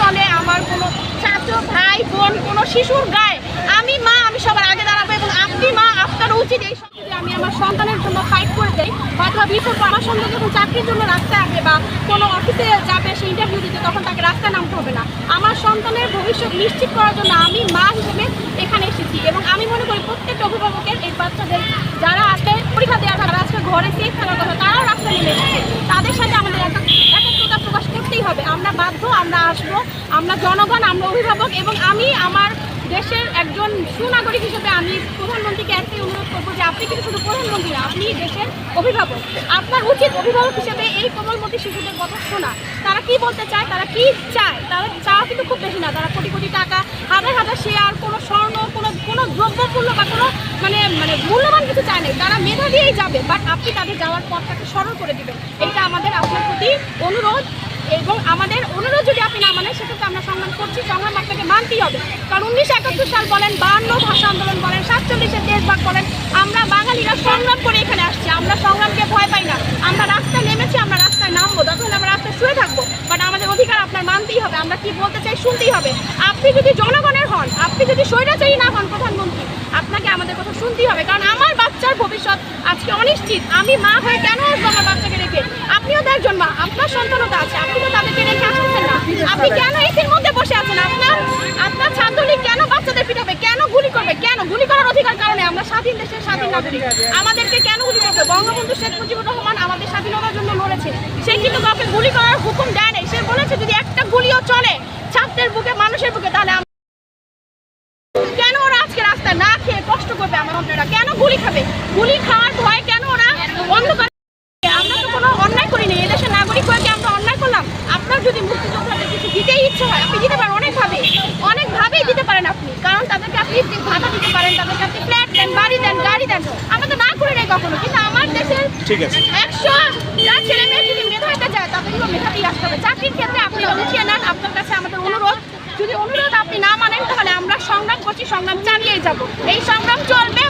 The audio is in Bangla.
চলে আমার কোনো ছাত্র, ভাই, বোন, কোনো শিশুর গায়ে। আমি মা, আমি সবার আগে দাঁড়াবো এবং আপনি মা আপনার উচিত এই সব আমি আমার সন্তানের জন্য ফাইট করে দেই হয়তো বিপদ আমার সঙ্গে যখন চাকরির জন্য রাস্তায় আসবে বা কোনো অফিসে যাবে, সে ইন্টারভিউ দিতে, তখন তাকে রাস্তায় নামতে হবে না। আমার সন্তানের ভবিষ্যৎ নিশ্চিত করার জন্য আমি মা হিসেবে এখানে এসেছি এবং আমি মনে করি প্রত্যেকটা অভিভাবকের এই বাচ্চাদের যারা আজকে পরীক্ষা দেওয়া যারা আজকে ঘরে সেফ থাকার কথা তারাও রাস্তায় নেমে এসেছে তাদের সাথে আমাদের একটা একাত্মতা প্রকাশ করতেই হবে আমরা বাধ্য আমরা আসব, আমরা জনগণ, আমরা অভিভাবক এবং আমি আমার দেশের একজন সুনাগরিক হিসেবে আমি প্রধানমন্ত্রীকে একটাই অনুরোধ করব যে আপনি কিন্তু শুধু প্রধানমন্ত্রী না, আপনি দেশের অভিভাবক। আপনার উচিত অভিভাবক হিসেবে এই কোমলমতি শিশুদের কথা শোনা। তারা কি বলতে চায়, তারা কি চায়, তারা চাওয়া কিন্তু খুব বেশি না। তারা কোটি কোটি টাকা, হাজার হাজার শেয়ার কোনো স্বর্ণ, কোনো কোনো দ্রব্যমূল্য বা কোনো মানে মানে মূল্যবান কিছু চায় না তারা মেধা দিয়েই যাবে বাট আপনি তাদের যাওয়ার পথটাকে সরল করে দেবেন। এটা আমাদের আপনার প্রতি অনুরোধ। এবং আমাদের অনুরোধ যদি আপনি না মানেন, সেক্ষেত্রে আমরা সংগ্রাম করছি, সংগ্রাম আপনাকে মানতেই হবে। কারণ উনিশশো একাত্তর সাল বলেন, বান্ন ভাষা আন্দোলন বলেন, সাতচল্লিশের দেশভাগ বলেন আমরা বাঙালিরা সংগ্রাম করে এখানে আসছি। আমরা সংগ্রামকে ভয় পাই না। আমরা রাস্তায় নেমেছি, আমরা রাস্তায় নামবো। তখন আমরা রাস্তায় শুয়ে থাকব বাট আমাদের অধিকার আপনার মানতেই হবে। আমরা কি বলতে চাই শুনতেই হবে। আপনি যদি জনগণের হন, আপনি যদি স্বৈরাচারী না হন প্রধানমন্ত্রী, আপনাকে আমাদের কথা শুনতেই হবে। কারণ আমার বাচ্চার ভবিষ্যৎ আজকে অনিশ্চিত। আমি মা হয়ে কেন আসব আমার বাচ্চাকে রেখে আপনিও তো আপনার সন্তানও তো আছে, আপনি তো তাদেরকে রেখে আসতেছেন না। আপনি কেন এসির মধ্যে বসে আছেন? আপনার আপনার ছাত্রলীগ কেন বাচ্চাদের পিটাবে? কেন গুলি করবে? কেন? গুলি করার অধিকার কারণে আমরা স্বাধীন দেশের স্বাধীন নাগরিক। আমাদেরকে কেন গুলি করবে? বঙ্গবন্ধু শেখ মুজিবুর রহমান আমাদের স্বাধীনতার জন্য লড়েছে। সে কিন্তু কাউকে গুলি করার হুকুম দেয় নাই। সে বলেছে, যদি একটা গুলিও চলে ছাত্রের বুকে, মানুষের বুকে, তাহলে কেন ওরা আজকে রাস্তায় না খেয়ে কষ্ট করবে আমার অন্যরা কেন গুলি খাবে? গুলি খাওয়ার ভয় কেন ওরা অন্ধকার আমরা তো কোনো অন্যায় করিনি এদেশের নাগরিক হয়ে কি আমরা অন্যায় করলাম আপনার যদি মুক্তিযোদ্ধাদের কিছু দিতেই ইচ্ছে হয় আপনি দিতে পারেন অনেকভাবে। অনেকভাবেই দিতে পারেন আপনি। কারণ তাদেরকে আপনি ভাতা দিতে পারেন তাদেরকে আপনি ফ্ল্যাট দেন বাড়ি দেন গাড়ি দেন। আমরা তো না করে নেই কখনো কিন্তু আমার দেশের ঠিক আছে। একশো যার ছেলে মেয়ে যদি মেধাতে যায় তাদেরকেও মেধাতেই আসতে হবে। চাকরির ক্ষেত্রে আপনি উঠিয়ে নেন আপনার কাছে আমাদের অনুরোধ যদি অনুরোধ আপনি না মানেন তাহলে আমরা সংগ্রাম করছি সংগ্রাম চালিয়ে যাব। এই সংগ্রাম চলবে